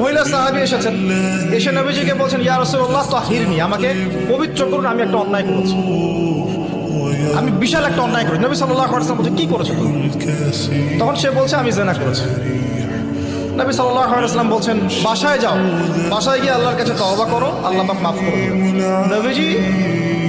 মহিলা সাহাবি এসেছেন। এসে নবীজিকে বলছেন, ইয়া রসুল্লাহ তাহিরনি। আমাকে পবিত্র করুন, আমি একটা অন্যায় করেছি। আমি বিশাল একটা অন্যায় করেছি। নবী সাল্লাহ আলাইহি বলছে কি করেছ তখন সে বলছে, আমি জেনা করেছি। নবী সাল্লাহ আলাইহি বলছেন, বাসায় যাও। বাসায় গিয়ে আল্লাহর কাছে তওবা করো, আল্লাহ মাফ করো নবীজি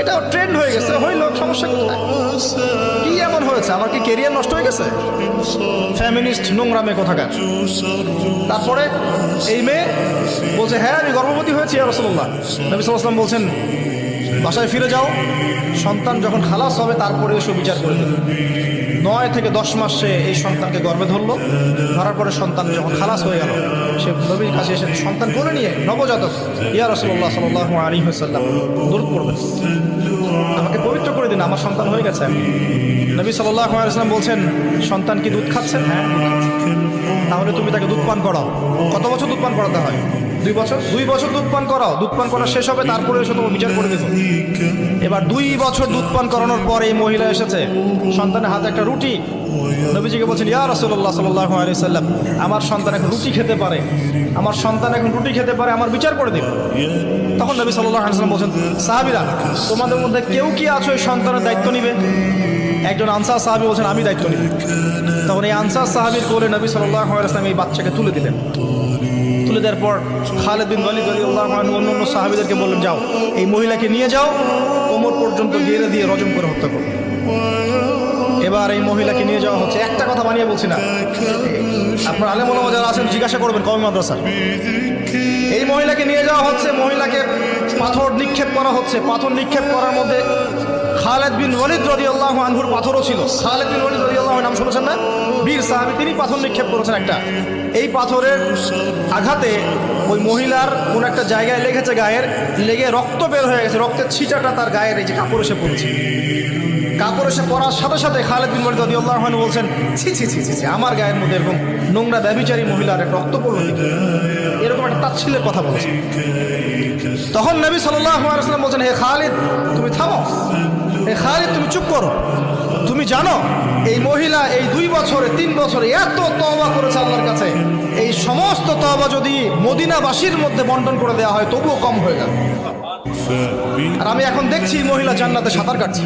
এটা ট্রেন্ড হয়ে গেছে। হইল, সমস্যা কি? এমন হয়েছে? আমার কি কেরিয়ার নষ্ট হয়ে গেছে? ফ্যামিনিস্ট নোংরামে কোথাকার। তারপরে এই মেয়ে বলছে হ্যাঁ আমি গর্ভবতী হয়েছি আর রসল্লাহ নবী বলছেন বাসায় ফিরে যাও। সন্তান যখন খালাস হবে, তারপরে এসব বিচার করে দেবে নয় থেকে দশ মাস সে এই সন্তানকে গর্বে ধরলো। ধরার পরে সন্তান যখন খালাস হয়ে গেল, সে নবীর কাছে এসে সন্তান করে নিয়ে, নবজাতক, ইয়া রসল্লাহ সাল্লাহ আলী হাসাল্লাম দূর করবেন আমাকে পবিত্র করে দিন, আমার সন্তান হয়ে গেছে। নবী সাল্লাহ আলাইসলাম বলছেন, সন্তান কি দুধ খাচ্ছেন? হ্যাঁ তাহলে তুমি তাকে দুধ পান করাও। কত বছর দুধ পান করাতে হয়? দুই বছর? দুই বছর দুধ পান করাও। দুধ পান করা শেষ হবে, তারপরে এসে তোমার বিচার করে দেবো। এবার দুই বছর দুধ পান করানোর পর এই মহিলা এসেছে। সন্তানের হাতে একটা রুটি। নবীজিকে বলছেন, ইয়া রসল্লাহ সাল্লাহ আলি সাল্লাম আমার সন্তান এখন রুটি খেতে পারে। আমার সন্তান এখন রুটি খেতে পারে, আমার বিচার করে দিন। তখন নবী সাল্লাহ আলিয়াল্লাম বলছেন, সাহাবিরা, তোমাদের মধ্যে কেউ কি আছো এই সন্তানের দায়িত্ব নিবে? একজন আনসার সাহাবি বলছেন, আমি দায়িত্ব নিব। তখন এই আনসার সাহাবির কোলে নবী সাল্লাহ আলাইসলাম এই বাচ্চাকে তুলে দিলেন। তুলে দেওয়ার পর খালেদ বিন ওয়ালিদ রাদিয়াল্লাহু আনহু অন্য অন্য সাহাবিদেরকে বললেন, যাও, এই মহিলাকে নিয়ে যাও, কোমর পর্যন্ত গেড়ে দিয়ে রজম করে হত্যা করো। এবার এই মহিলাকে নিয়ে যাওয়া হচ্ছে। একটা কথা বানিয়ে বলছি না। আপনার আলেম যারা আছেন, জিজ্ঞাসা করবেন, কবে মাদ্রাসা? এই মহিলাকে নিয়ে যাওয়া হচ্ছে, মহিলাকে পাথর নিক্ষেপ করা হচ্ছে। পাথর নিক্ষেপ করার মধ্যে খালেদ বিন ওয়ালিদ আল্লাহ আনহুর পাথরও ছিল। খালেদ বিন ওয়ালিদ রদিয়াল্লাহ নাম শুনেছেন না? বীর সাহাবি তিনি পাথর নিক্ষেপ করেছেন একটা। এই পাথরের আঘাতে ওই মহিলার কোন একটা জায়গায় লেগেছে গায়ের লেগে রক্ত বের হয়ে গেছে। রক্তের ছিটাটা তার গায়ের এই যে কাপড় এসে পড়েছে। কাপড় এসে পরার সাথে সাথে খালেদ বিন ওয়ালিদ রাদিয়াল্লাহু আনহু বলছেন ছি ছি ছি ছি ছি, আমার গায়ের মধ্যে এরকম নোংরা ব্যবিচারী মহিলার এক রক্ত পড়ল? এরকম একটা তাচ্ছিলের কথা বলছে। তখন নবী সাল্লাল্লাহু আলাইহি ওয়াসাল্লাম বলছেন হে খালিদ তুমি থামো। হে খালিদ, তুমি চুপ করো। তুমি জানো, এই মহিলা এই দুই বছরে, তিন বছরে এত তওবা করেছে আল্লাহর কাছে। এই সমস্ত তওবা যদি মদিনাবাসীর মধ্যে বন্টন করে দেওয়া হয়, তবুও কম হয়ে যাবে। আর আমি এখন দেখছি মহিলা জান্নাতে সাঁতার কাটছে।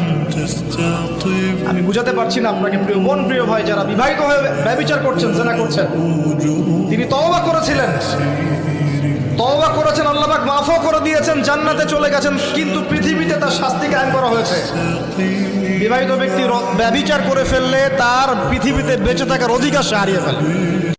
আমি বুঝাতে পারছি না আপনাকে, প্রিয় মন প্রিয় ভাই, যারা বিবাহিত হয়ে ব্যবচার করছেন, জেনা করছেন। তিনি তওবা করেছিলেন। মাফও করে দিয়েছেন, জান্নাতে চলে গেছেন, কিন্তু পৃথিবীতে তার শাস্তি কায়েম করা হয়েছে। বিবাহিত ব্যক্তি ব্যবিচার করে ফেললে তার পৃথিবীতে বেঁচে থাকার অধিকার সে হারিয়ে ফেলে।